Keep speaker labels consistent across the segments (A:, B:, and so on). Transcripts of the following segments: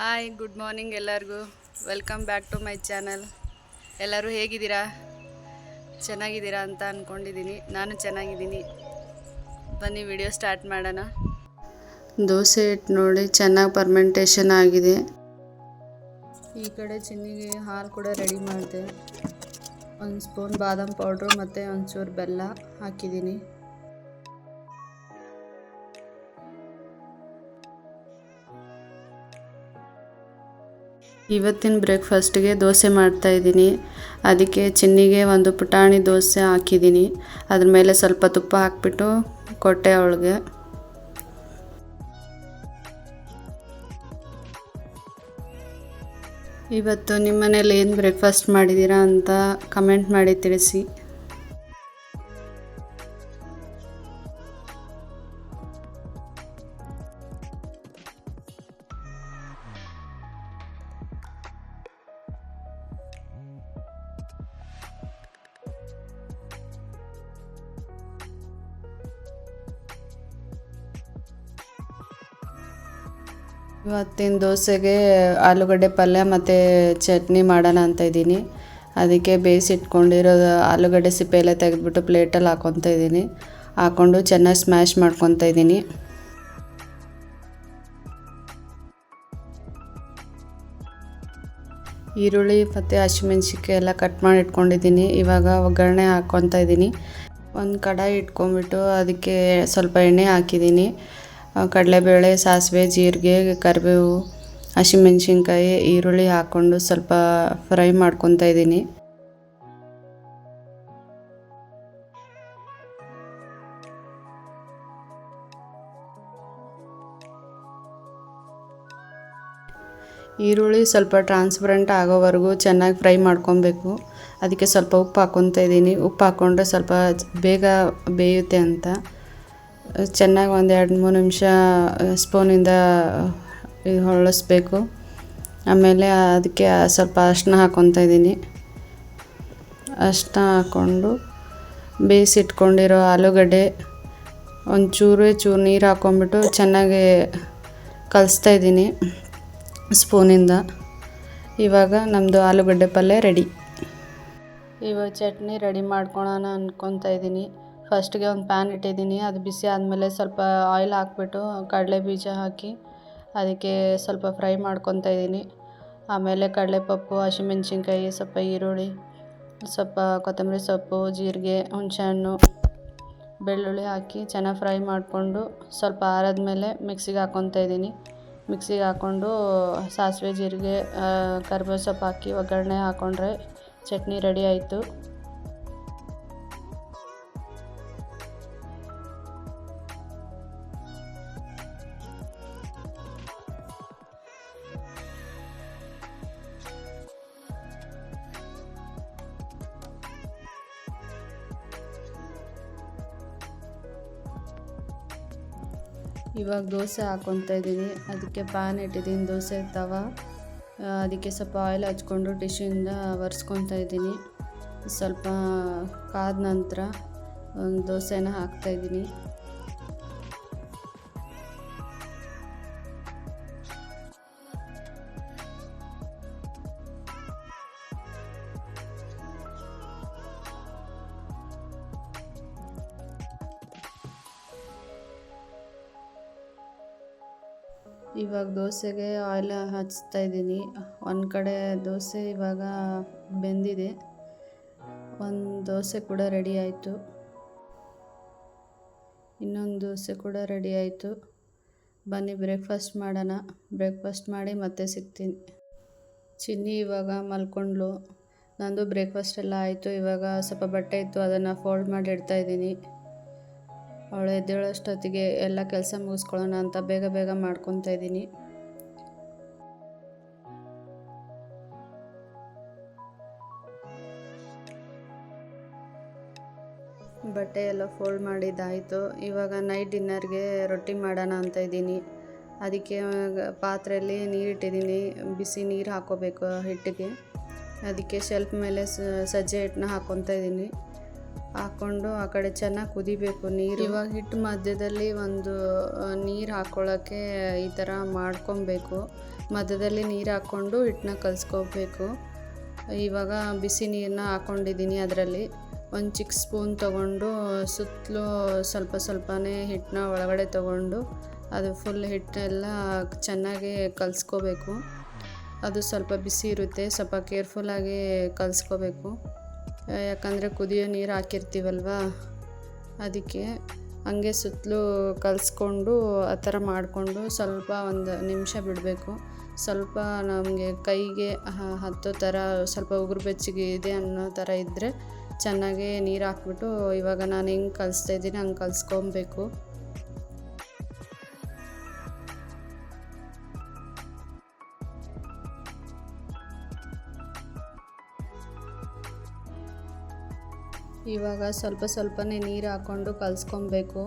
A: Hi, good morning ಎಲ್ಲರಿಗೂ. Welcome back to my channel. ಎಲ್ಲರೂ ಹೇಗಿದ್ದೀರಾ? ಚೆನ್ನಾಗಿದ್ದೀರಾ ಅಂತ ಅಂದ್ಕೊಂಡಿದ್ದೀನಿ ನಾನು ಚೆನ್ನಾಗಿದ್ದೀನಿ. ಬನ್ನಿ, ವಿಡಿಯೋ ಸ್ಟಾರ್ಟ್ ಮಾಡೋಣ. ದೋಸೆ ಹಿಟ್ಟು ನೋಡಿ ಚೆನ್ನಾಗಿ ಪರ್ಮೆಂಟೇಷನ್ ಆಗಿದೆ. ಈ ಕಡೆ ಚಿನ್ನಿಗೆ ಹಾಲು ಕೂಡ ರೆಡಿ ಮಾಡಿದೆ. ಒಂದು ಸ್ಪೂನ್ ಬಾದಾಮ್ ಪೌಡ್ರು ಮತ್ತು ಒಂಚೂರು ಬೆಲ್ಲ ಹಾಕಿದ್ದೀನಿ. ಇವತ್ತಿನ ಬ್ರೇಕ್ಫಾಸ್ಟ್ಗೆ ದೋಸೆ ಮಾಡ್ತಾ ಇದ್ದೀನಿ. ಅದಕ್ಕೆ ಚಿನ್ನಿಗೆ ಒಂದು ಪುಟಾಣಿ ದೋಸೆ ಹಾಕಿದ್ದೀನಿ. ಅದ್ರ ಮೇಲೆ ಸ್ವಲ್ಪ ತುಪ್ಪ ಹಾಕ್ಬಿಟ್ಟು ಕೊಟ್ಟೆ ಅವಳಿಗೆ. ಇವತ್ತು ನಿಮ್ಮ ಮನೇಲಿ ಏನು ಬ್ರೇಕ್ಫಾಸ್ಟ್ ಮಾಡಿದ್ದೀರಾ ಅಂತ ಕಮೆಂಟ್ ಮಾಡಿ ತಿಳಿಸಿ. ಇವತ್ತಿನ ದೋಸೆಗೆ ಆಲೂಗಡ್ಡೆ ಪಲ್ಯ ಮತ್ತು ಚಟ್ನಿ ಮಾಡೋಣ ಅಂತ ಇದ್ದೀನಿ. ಅದಕ್ಕೆ ಬೇಯಿಸಿಟ್ಕೊಂಡಿರೋ ಆಲೂಗಡ್ಡೆ ಸಿಪ್ಪೆ ಎಲ್ಲ ತೆಗೆದ್ಬಿಟ್ಟು ಪ್ಲೇಟಲ್ಲಿ ಹಾಕ್ಕೊತಾ ಇದ್ದೀನಿ. ಹಾಕ್ಕೊಂಡು ಚೆನ್ನಾಗಿ ಸ್ಮ್ಯಾಶ್ ಮಾಡ್ಕೊತಾ ಇದ್ದೀನಿ. ಈರುಳ್ಳಿ ಮತ್ತು ಹಸಿಮೆಣ್ಸಿಕಾಯಿ ಎಲ್ಲ ಕಟ್ ಮಾಡಿ ಇಟ್ಕೊಂಡಿದ್ದೀನಿ. ಇವಾಗ ಒಗ್ಗರಣೆ ಹಾಕ್ಕೊತಾ ಇದ್ದೀನಿ. ಒಂದು ಕಡಾಯಿ ಇಟ್ಕೊಂಡ್ಬಿಟ್ಟು ಅದಕ್ಕೆ ಸ್ವಲ್ಪ ಎಣ್ಣೆ ಹಾಕಿದ್ದೀನಿ. ಕಡಲೆಬೇಳೆ, ಸಾಸಿವೆ, ಜೀರಿಗೆ, ಕರಿಬೇವು, ಹಸಿಮೆಣ್ಸಿನ್ಕಾಯಿ, ಈರುಳ್ಳಿ ಹಾಕ್ಕೊಂಡು ಸ್ವಲ್ಪ ಫ್ರೈ ಮಾಡ್ಕೊತಾ ಇದ್ದೀನಿ. ಈರುಳ್ಳಿ ಸ್ವಲ್ಪ ಟ್ರಾನ್ಸ್ಪರೆಂಟ್ ಆಗೋವರೆಗೂ ಚೆನ್ನಾಗಿ ಫ್ರೈ ಮಾಡ್ಕೊಬೇಕು. ಅದಕ್ಕೆ ಸ್ವಲ್ಪ ಉಪ್ಪು ಹಾಕ್ಕೊತಾ ಇದ್ದೀನಿ. ಉಪ್ಪು ಹಾಕ್ಕೊಂಡ್ರೆ ಸ್ವಲ್ಪ ಬೇಗ ಬೇಯುತ್ತೆ ಅಂತ. ಚೆನ್ನಾಗಿ ಒಂದು ಎರಡು ಮೂರು ನಿಮಿಷ ಸ್ಪೂನಿಂದ ಹೊರಳಿಸ್ಬೇಕು. ಆಮೇಲೆ ಅದಕ್ಕೆ ಸ್ವಲ್ಪ ಅರಿಶಿನ ಹಾಕ್ಕೊತಾ ಇದ್ದೀನಿ. ಅರಿಶಿನ ಹಾಕ್ಕೊಂಡು ಬೇಯಿಸಿಟ್ಕೊಂಡಿರೋ ಆಲೂಗಡ್ಡೆ, ಒಂಚೂರು ಚೂರೇ ಚೂರು ನೀರು ಹಾಕ್ಕೊಂಬಿಟ್ಟು ಚೆನ್ನಾಗಿ ಕಲಿಸ್ತಾ ಇದ್ದೀನಿ ಸ್ಪೂನಿಂದ ಇವಾಗ ನಮ್ಮದು ಆಲೂಗಡ್ಡೆ ಪಲ್ಯ ರೆಡಿ. ಇವಾಗ ಚಟ್ನಿ ರೆಡಿ ಮಾಡ್ಕೊಳೋಣ ಅಂದ್ಕೊತಾ ಇದ್ದೀನಿ. ಫಸ್ಟ್ಗೆ ಒಂದು ಪ್ಯಾನ್ ಇಟ್ಟಿದ್ದೀನಿ, ಅದು ಬಿಸಿ ಆದಮೇಲೆ ಸ್ವಲ್ಪ ಆಯಿಲ್ ಹಾಕ್ಬಿಟ್ಟು ಕಡಲೆ ಬೀಜ ಹಾಕಿ ಅದಕ್ಕೆ ಸ್ವಲ್ಪ ಫ್ರೈ ಮಾಡ್ಕೊತಾ ಇದ್ದೀನಿ. ಆಮೇಲೆ ಕಡಲೆ ಪಪ್ಪು ಹಸಿಮೆಣ್ಸಿನ್ಕಾಯಿ, ಸ್ವಲ್ಪ ಈರುಳ್ಳಿ, ಸ್ವಲ್ಪ ಕೊತ್ತಂಬರಿ ಸೊಪ್ಪು, ಜೀರಿಗೆ, ಹುಣಸೆಹಣ್ಣು, ಬೆಳ್ಳುಳ್ಳಿ ಹಾಕಿ ಚೆನ್ನಾಗಿ ಫ್ರೈ ಮಾಡಿಕೊಂಡು ಸ್ವಲ್ಪ ಆರಿದ್ಮೇಲೆ ಮಿಕ್ಸಿಗೆ ಹಾಕ್ಕೊತಾ ಇದ್ದೀನಿ. ಮಿಕ್ಸಿಗೆ ಹಾಕ್ಕೊಂಡು ಸಾಸಿವೆ, ಜೀರಿಗೆ ಕರ್ಬೇವು ಸೊಪ್ಪು ಹಾಕಿ ಒಗ್ಗರಣೆ ಹಾಕ್ಕೊಂಡ್ರೆ ಚಟ್ನಿ ರೆಡಿ ಆಯಿತು. ಇವಾಗ ದೋಸೆ ಹಾಕ್ಕೊತಾ ಇದ್ದೀನಿ. ಅದಕ್ಕೆ ಪ್ಯಾನ್ ಇಟ್ಟಿದ್ದೀನಿ. ದೋಸೆ ತವ. ಅದಕ್ಕೆ ಸ್ವಲ್ಪ ಆಯಿಲ್ ಹಚ್ಕೊಂಡು ಡಿಶಿಂದ ಒರೆಸ್ಕೊತಾ ಇದ್ದೀನಿ. ಸ್ವಲ್ಪ ಕಾದ ನಂತರ ಒಂದು ದೋಸೆನ ಹಾಕ್ತಾಯಿದ್ದೀನಿ ಇವಾಗ ದೋಸೆಗೆ ಆಯಿಲ್ ಹಚ್ತಾ ಇದ್ದೀನಿ. ಒಂದು ಕಡೆ ದೋಸೆ ಇವಾಗ ಬೆಂದಿದೆ. ಒಂದು ದೋಸೆ ಕೂಡ ರೆಡಿ ಆಯಿತು. ಇನ್ನೊಂದು ದೋಸೆ ಕೂಡ ರೆಡಿ ಆಯಿತು. ಬನ್ನಿ ಬ್ರೇಕ್ಫಾಸ್ಟ್ ಮಾಡೋಣ. ಬ್ರೇಕ್ಫಾಸ್ಟ್ ಮಾಡಿ ಮತ್ತೆ ಸಿಗ್ತೀನಿ. ಚಿನ್ನಿ ಇವಾಗ ಮಲ್ಕೊಂಡ್ಲು ನಂದು ಬ್ರೇಕ್ಫಾಸ್ಟ್ ಎಲ್ಲ ಆಯಿತು. ಇವಾಗ ಸ್ವಲ್ಪ ಬಟ್ಟೆ ಇತ್ತು, ಅದನ್ನು ಫೋಲ್ಡ್ ಮಾಡಿ ಇಡ್ತಾ ಇದ್ದೀನಿ. ಅವಳು ಎದ್ದೇಳೋಷ್ಟೊತ್ತಿಗೆ ಎಲ್ಲ ಕೆಲಸ ಮುಗಿಸ್ಕೊಳ್ಳೋಣ ಅಂತ ಬೇಗ ಬೇಗ ಮಾಡ್ಕೊತಾ ಇದ್ದೀನಿ. ಬಟ್ಟೆ ಎಲ್ಲ ಫೋಲ್ಡ್ ಮಾಡಿದ್ದಾಯಿತು. ಇವಾಗ ನೈಟ್ ಡಿನ್ನರ್ಗೆ ರೊಟ್ಟಿ ಮಾಡೋಣ ಅಂತ ಇದ್ದೀನಿ. ಅದಕ್ಕೆ ಪಾತ್ರೆಯಲ್ಲಿ ನೀರಿಟ್ಟಿದ್ದೀನಿ. ಬಿಸಿ ನೀರು ಹಾಕೋಬೇಕು ಹಿಟ್ಟಿಗೆ. ಅದಕ್ಕೆ ಶೆಲ್ಫ್ ಮೇಲೆ ಸಜ್ಜೆ ಹಿಟ್ಟನ್ನ ಹಾಕ್ಕೊತಾ ಇದ್ದೀನಿ. ಹಾಕ್ಕೊಂಡು ಆ ಕಡೆ ಚೆನ್ನಾಗಿ ಕುದಿಬೇಕು ನೀರು. ಇವಾಗ ಹಿಟ್ಟು ಮಧ್ಯದಲ್ಲಿ ಒಂದು ನೀರು ಹಾಕ್ಕೊಳ್ಳೋಕ್ಕೆ ಈ ಥರ ಮಾಡ್ಕೊಬೇಕು. ಮಧ್ಯದಲ್ಲಿ ನೀರು ಹಾಕ್ಕೊಂಡು ಹಿಟ್ಟನ್ನ ಕಲಿಸ್ಕೋಬೇಕು. ಇವಾಗ ಬಿಸಿ ನೀರನ್ನ ಹಾಕ್ಕೊಂಡಿದ್ದೀನಿ ಅದರಲ್ಲಿ. ಒಂದು ಚಿಕ್ಕ ಸ್ಪೂನ್ ತೊಗೊಂಡು ಸುತ್ತಲೂ ಸ್ವಲ್ಪ ಸ್ವಲ್ಪನೇ ಹಿಟ್ಟನ್ನ ಒಳಗಡೆ ತೊಗೊಂಡು ಅದು ಫುಲ್ ಹಿಟ್ಟೆಲ್ಲ ಚೆನ್ನಾಗಿ ಕಲಿಸ್ಕೋಬೇಕು. ಅದು ಸ್ವಲ್ಪ ಬಿಸಿ ಇರುತ್ತೆ, ಸ್ವಲ್ಪ ಕೇರ್ಫುಲ್ಲಾಗಿ ಕಲಿಸ್ಕೋಬೇಕು. ಯಾಕಂದರೆ ಕುದಿಯೋ ನೀರು ಹಾಕಿರ್ತೀವಲ್ವ? ಅದಕ್ಕೆ ಹಂಗೆ ಸುತ್ತಲೂ ಕಲಿಸ್ಕೊಂಡು ಆ ಥರ ಮಾಡಿಕೊಂಡು ಸ್ವಲ್ಪ ಒಂದು ನಿಮಿಷ ಬಿಡಬೇಕು. ಸ್ವಲ್ಪ ನಮಗೆ ಕೈಗೆ ಹತ್ತೋ ಥರ ಸ್ವಲ್ಪ ಉಗುರು ಬೆಚ್ಚಗೆ ಇದೆ ಅನ್ನೋ ಥರ ಇದ್ದರೆ ಚೆನ್ನಾಗಿ ನೀರು ಹಾಕ್ಬಿಟ್ಟು ಇವಾಗ ನಾನು ಹೆಂಗೆ ಕಲಿಸ್ತಾ ಇದ್ದೀನಿ ಹಂಗೆ ಕಲಿಸ್ಕೊಬೇಕು. ಇವಾಗ ಸ್ವಲ್ಪ ಸ್ವಲ್ಪನೇ ನೀರು ಹಾಕ್ಕೊಂಡು ಕಲಿಸ್ಕೊಬೇಕು.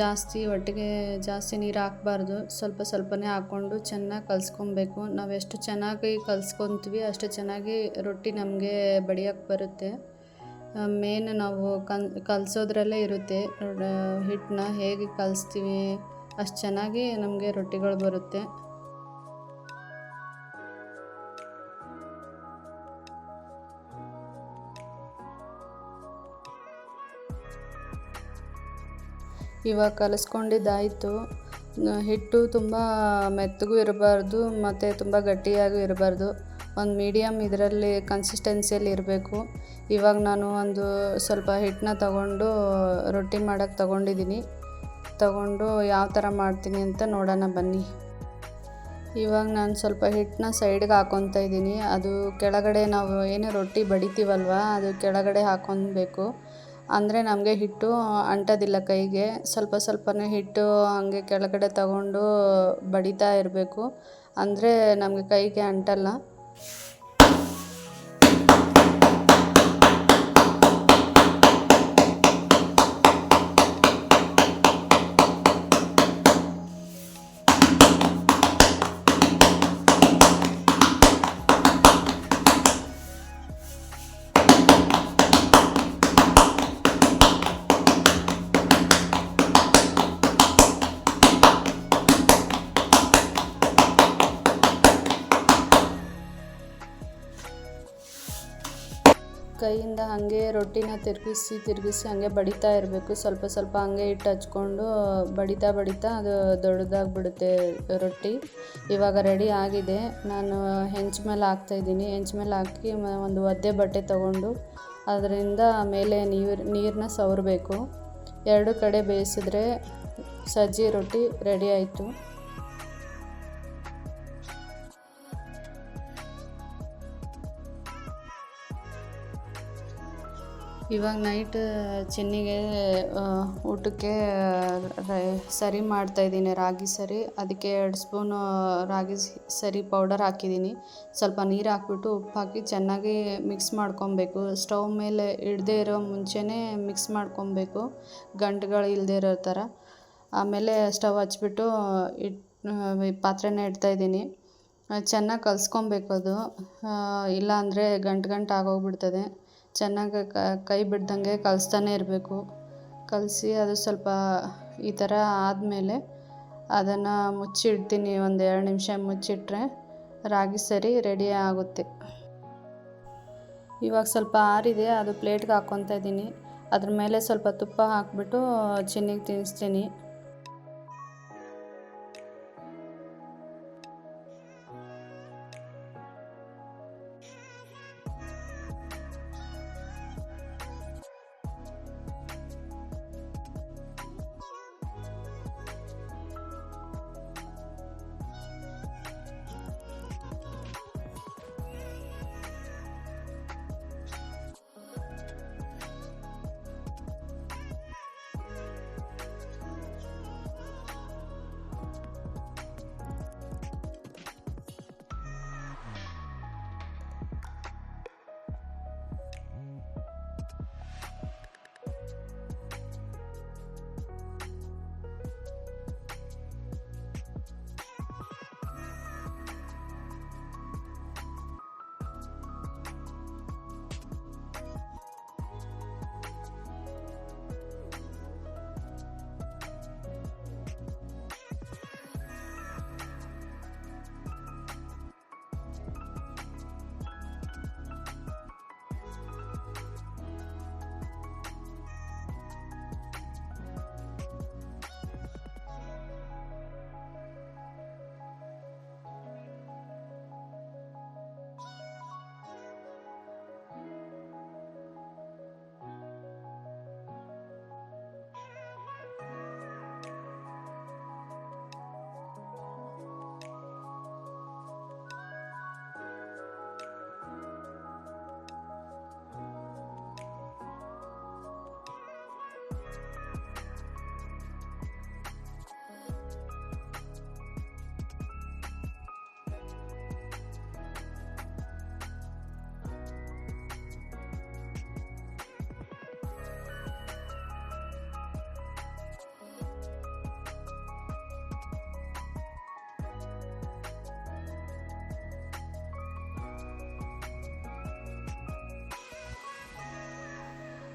A: ಜಾಸ್ತಿ ಒಟ್ಟಿಗೆ ಜಾಸ್ತಿ ನೀರು ಹಾಕ್ಬಾರ್ದು. ಸ್ವಲ್ಪ ಸ್ವಲ್ಪನೇ ಹಾಕ್ಕೊಂಡು ಚೆನ್ನಾಗಿ ಕಲಿಸ್ಕೊಬೇಕು. ನಾವು ಎಷ್ಟು ಚೆನ್ನಾಗಿ ಕಲಿಸ್ಕೊತೀವಿ ಅಷ್ಟು ಚೆನ್ನಾಗಿ ರೊಟ್ಟಿ ನಮಗೆ ಬಡಿಯೋಕ್ಕೆ ಬರುತ್ತೆ. ಮೇನ್ ನಾವು ಕನ್ ಕಲಿಸೋದ್ರಲ್ಲೇ ಇರುತ್ತೆ. ಹಿಟ್ಟನ್ನ ಹೇಗೆ ಕಲಿಸ್ತೀವಿ ಅಷ್ಟು ಚೆನ್ನಾಗಿ ನಮಗೆ ರೊಟ್ಟಿಗಳು ಬರುತ್ತೆ. ಇವಾಗ ಕಲಿಸ್ಕೊಂಡಿದ್ದಾಯಿತು. ಹಿಟ್ಟು ತುಂಬ ಮೆತ್ತಗೂ ಇರಬಾರ್ದು, ಮತ್ತು ತುಂಬ ಗಟ್ಟಿಯಾಗೂ ಇರಬಾರ್ದು. ಒಂದು ಮೀಡಿಯಮ್ ಇದರಲ್ಲಿ ಕನ್ಸಿಸ್ಟೆನ್ಸಿಯಲ್ಲಿ ಇರಬೇಕು. ಇವಾಗ ನಾನು ಒಂದು ಸ್ವಲ್ಪ ಹಿಟ್ಟನ್ನ ತಗೊಂಡು ರೊಟ್ಟಿ ಮಾಡೋಕ್ಕೆ ತಗೊಂಡಿದ್ದೀನಿ. ತಗೊಂಡು ಯಾವ ಥರ ಮಾಡ್ತೀನಿ ಅಂತ ನೋಡೋಣ ಬನ್ನಿ. ಇವಾಗ ನಾನು ಸ್ವಲ್ಪ ಹಿಟ್ಟನ್ನ ಸೈಡ್ಗೆ ಹಾಕ್ಕೊತಾ ಇದ್ದೀನಿ. ಅದು ಕೆಳಗಡೆ ನಾವು ಏನು ರೊಟ್ಟಿ ಬಡಿತೀವಲ್ವ, ಅದು ಕೆಳಗಡೆ ಹಾಕ್ಕೊಬೇಕು ಅಂದರೆ ನಮಗೆ ಹಿಟ್ಟು ಅಂಟೋದಿಲ್ಲ ಕೈಗೆ. ಸ್ವಲ್ಪ ಸ್ವಲ್ಪನೇ ಹಿಟ್ಟು ಹಾಗೆ ಕೆಳಗಡೆ ತಗೊಂಡು ಬಡಿತಾ ಇರಬೇಕು. ಅಂದರೆ ನಮಗೆ ಕೈಗೆ ಅಂಟಲ್ಲ. ಕೈಯಿಂದ ಹಾಗೆ ರೊಟ್ಟಿನ ತಿರುಗಿಸಿ ತಿರುಗಿಸಿ ಹಾಗೆ ಬಡಿತಾ ಇರಬೇಕು. ಸ್ವಲ್ಪ ಸ್ವಲ್ಪ ಹಾಗೆ ಹಿಟ್ಟು ಹಚ್ಕೊಂಡು ಬಡಿತಾ ಬಡಿತಾ ಅದು ದೊಡ್ಡದಾಗ್ಬಿಡುತ್ತೆ ರೊಟ್ಟಿ. ಇವಾಗ ರೆಡಿ ಆಗಿದೆ. ನಾನು ಹೆಂಚ್ ಮೇಲೆ ಹಾಕ್ತಾಯಿದ್ದೀನಿ ಹೆಂಚ್ ಮೇಲೆ ಹಾಕಿ ಒಂದು ಒದ್ದೆ ಬಟ್ಟೆ ತಗೊಂಡು ಅದರಿಂದ ಮೇಲೆ ನೀರು ನೀರನ್ನ ಸವರಬೇಕು. ಎರಡು ಕಡೆ ಬೇಯಿಸಿದ್ರೆ ಸಜ್ಜಿ ರೊಟ್ಟಿ ರೆಡಿ ಆಯಿತು. ಇವಾಗ ನೈಟ್ ಚೆನ್ನಿಗೆ ಊಟಕ್ಕೆ ಸರಿ ಮಾಡ್ತಾಯಿದ್ದೀನಿ ರಾಗಿ ಸರಿ. ಅದಕ್ಕೆ ಎರಡು ಸ್ಪೂನು ರಾಗಿ ಸರಿ ಪೌಡರ್ ಹಾಕಿದ್ದೀನಿ. ಸ್ವಲ್ಪ ನೀರು ಹಾಕ್ಬಿಟ್ಟು ಉಪ್ಪು ಹಾಕಿ ಚೆನ್ನಾಗಿ ಮಿಕ್ಸ್ ಮಾಡ್ಕೊಬೇಕು. ಸ್ಟವ್ ಮೇಲೆ ಇಡದೇ ಇರೋ ಮುಂಚೆನೇ ಮಿಕ್ಸ್ ಮಾಡ್ಕೊಬೇಕು. ಗಂಟುಗಳು ಇಲ್ಲದೆ ಇರೋ ಥರ. ಆಮೇಲೆ ಸ್ಟವ್ ಹಚ್ಬಿಟ್ಟು, ಇಟ್ ಪಾತ್ರೆನ ಇಡ್ತಾಯಿದ್ದೀನಿ ಚೆನ್ನಾಗಿ ಕಲ್ಸ್ಕೊಬೇಕು ಅದು. ಇಲ್ಲಾಂದರೆ ಗಂಟು ಗಂಟು ಆಗೋಗ್ಬಿಡ್ತದೆ. ಚೆನ್ನಾಗಿ ಕೈ ಬಿಡ್ದಂಗೆ ಕಲಿಸ್ತಾನೆ ಇರಬೇಕು. ಕಲಸಿ ಅದು ಸ್ವಲ್ಪ ಈ ಥರ ಆದಮೇಲೆ ಅದನ್ನು ಮುಚ್ಚಿಡ್ತೀನಿ ಒಂದು ಎರಡು ನಿಮಿಷ ಮುಚ್ಚಿಟ್ರೆ ರಾಗಿ ಸರಿ ರೆಡಿ ಆಗುತ್ತೆ. ಇವಾಗ ಸ್ವಲ್ಪ ಆರಿದೆ, ಅದು ಪ್ಲೇಟ್ಗೆ ಹಾಕ್ಕೊತಾ ಇದ್ದೀನಿ ಅದ್ರ ಮೇಲೆ ಸ್ವಲ್ಪ ತುಪ್ಪ ಹಾಕ್ಬಿಟ್ಟು ಚಿನ್ನಿಗೆ ತಿನ್ನಿಸ್ತೀನಿ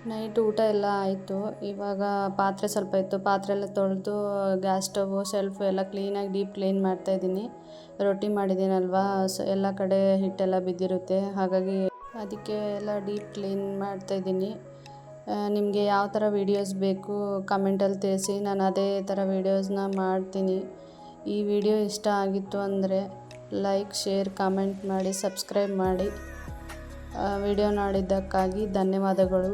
A: ನೈಟ್ ಊಟ ಎಲ್ಲ ಆಯಿತು. ಇವಾಗ ಪಾತ್ರೆ ಸ್ವಲ್ಪ ಇತ್ತು. ಪಾತ್ರೆ ಎಲ್ಲ ತೊಳೆದು ಗ್ಯಾಸ್ ಸ್ಟವ್ ಸೆಲ್ಫ್ ಎಲ್ಲ ಕ್ಲೀನಾಗಿ ಡೀಪ್ ಕ್ಲೀನ್ ಮಾಡ್ತಾಯಿದ್ದೀನಿ ರೊಟ್ಟಿ ಮಾಡಿದ್ದೀನಲ್ವಾ? ಸೊ ಎಲ್ಲ ಕಡೆ ಹಿಟ್ಟೆಲ್ಲ ಬಿದ್ದಿರುತ್ತೆ. ಹಾಗಾಗಿ ಅದಕ್ಕೆ ಎಲ್ಲ ಡೀಪ್ ಕ್ಲೀನ್ ಮಾಡ್ತಾಯಿದ್ದೀನಿ ನಿಮಗೆ ಯಾವ ಥರ ವೀಡಿಯೋಸ್ ಬೇಕು ಕಮೆಂಟಲ್ಲಿ ತಿಳಿಸಿ. ನಾನು ಅದೇ ಥರ ವೀಡಿಯೋಸ್ನ ಮಾಡ್ತೀನಿ. ಈ ವಿಡಿಯೋ ಇಷ್ಟ ಆಗಿತ್ತು ಅಂದರೆ ಲೈಕ್ ಶೇರ್ ಕಮೆಂಟ್ ಮಾಡಿ ಸಬ್ಸ್ಕ್ರೈಬ್ ಮಾಡಿ. ವಿಡಿಯೋ ನೋಡಿದ್ದಕ್ಕಾಗಿ ಧನ್ಯವಾದಗಳು.